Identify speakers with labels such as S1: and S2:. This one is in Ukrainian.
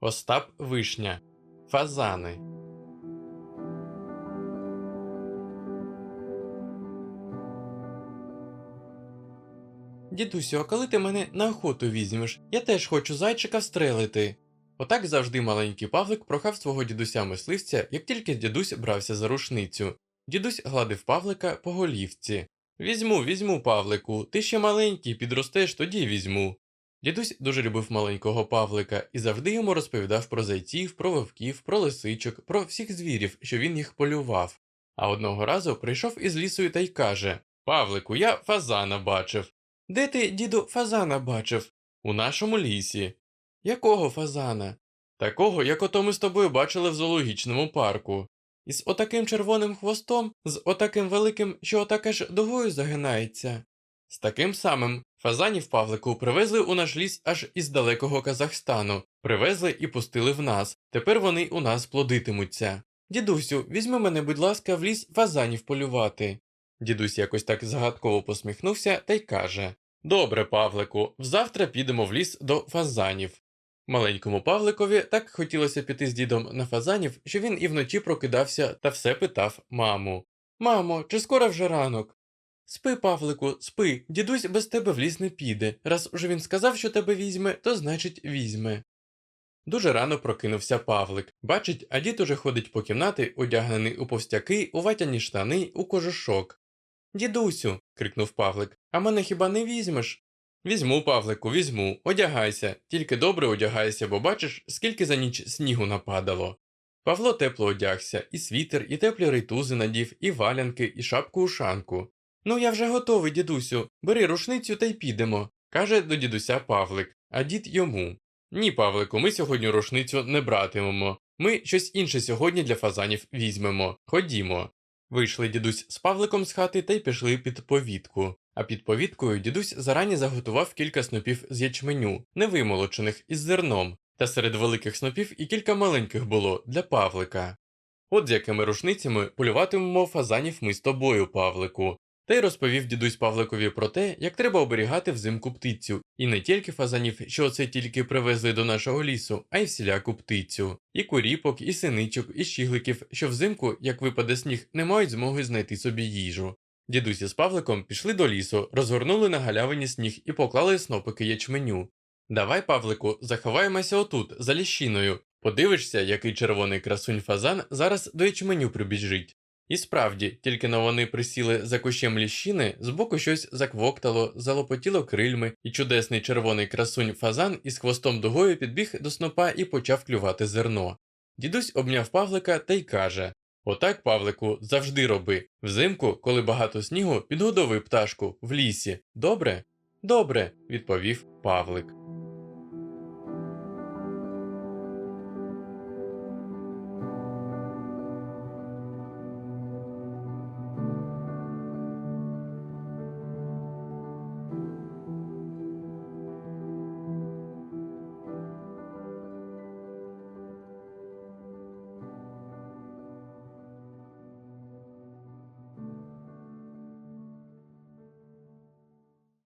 S1: Остап Вишня. Фазани. Дідусю, а коли ти мене на охоту візьмеш? Я теж хочу зайчика встрелити. Отак завжди маленький Павлик прохав свого дідуся мисливця, як тільки дідусь брався за рушницю. Дідусь гладив Павлика по голівці. Візьму, візьму, Павлику, ти ще маленький, підростеш, тоді візьму. Дідусь дуже любив маленького Павлика і завжди йому розповідав про зайців, про вовків, про лисичок, про всіх звірів, що він їх полював. А одного разу прийшов із лісою та й каже Павлику, я фазана бачив. Де ти, діду, фазана бачив? У нашому лісі. Якого фазана? Такого, як ото ми з тобою бачили в зоологічному парку. Із отаким червоним хвостом, з отаким великим, що отаке ж дугою загинається. З таким самим фазанів Павлику привезли у наш ліс аж із далекого Казахстану, привезли і пустили в нас. Тепер вони у нас плодитимуться. Дідусю, візьми мене, будь ласка, в ліс фазанів полювати. Дідусь якось так загадково посміхнувся та й каже Добре, Павлику, взавтра підемо в ліс до фазанів. Маленькому Павликові так хотілося піти з дідом на фазанів, що він і вночі прокидався та все питав маму Мамо, чи скоро вже ранок? Спи, Павлику, спи, дідусь без тебе в ліс не піде. Раз уже він сказав, що тебе візьме, то значить візьме. Дуже рано прокинувся Павлик. Бачить, а дід уже ходить по кімнати, одягнений у повстяки, у ватяні штани, у кожушок. Дідусю. крикнув Павлик, а мене хіба не візьмеш? Візьму, Павлику, візьму, одягайся, тільки добре одягайся, бо бачиш, скільки за ніч снігу нападало. Павло тепло одягся, і світер, і теплі рейтузи надів, і валянки, і шапку ушанку. Ну, я вже готовий, дідусю, бери рушницю та й підемо, каже до дідуся Павлик, а дід йому. Ні, Павлику, ми сьогодні рушницю не братимемо. Ми щось інше сьогодні для фазанів візьмемо. Ходімо. Вийшли дідусь з Павликом з хати та й пішли під повітку. А під повіткою дідусь зарані заготував кілька снопів з ячменю, невимолочених із зерном, та серед великих снопів і кілька маленьких було для Павлика. От з якими рушницями полюватимемо фазанів ми з тобою, Павлику. Та й розповів дідусь Павликові про те, як треба оберігати взимку птицю, і не тільки фазанів, що оце тільки привезли до нашого лісу, а й всіляку птицю, і куріпок, і синичок, і щігликів, що взимку, як випаде сніг, не мають змоги знайти собі їжу. Дідусь із Павликом пішли до лісу, розгорнули на галявині сніг і поклали снопики ячменю. Давай, Павлику, заховаємося отут, за ліщиною. Подивишся, який червоний красунь фазан зараз до ячменю прибіжить. І справді, тільки но вони присіли за кущем ліщини, збоку щось заквоктало, залопотіло крильми, і чудесний червоний красунь фазан із хвостом дугою підбіг до снопа і почав клювати зерно. Дідусь обняв Павлика та й каже Отак, Павлику, завжди роби. Взимку, коли багато снігу, підгодовуй пташку в лісі. Добре? Добре, відповів Павлик.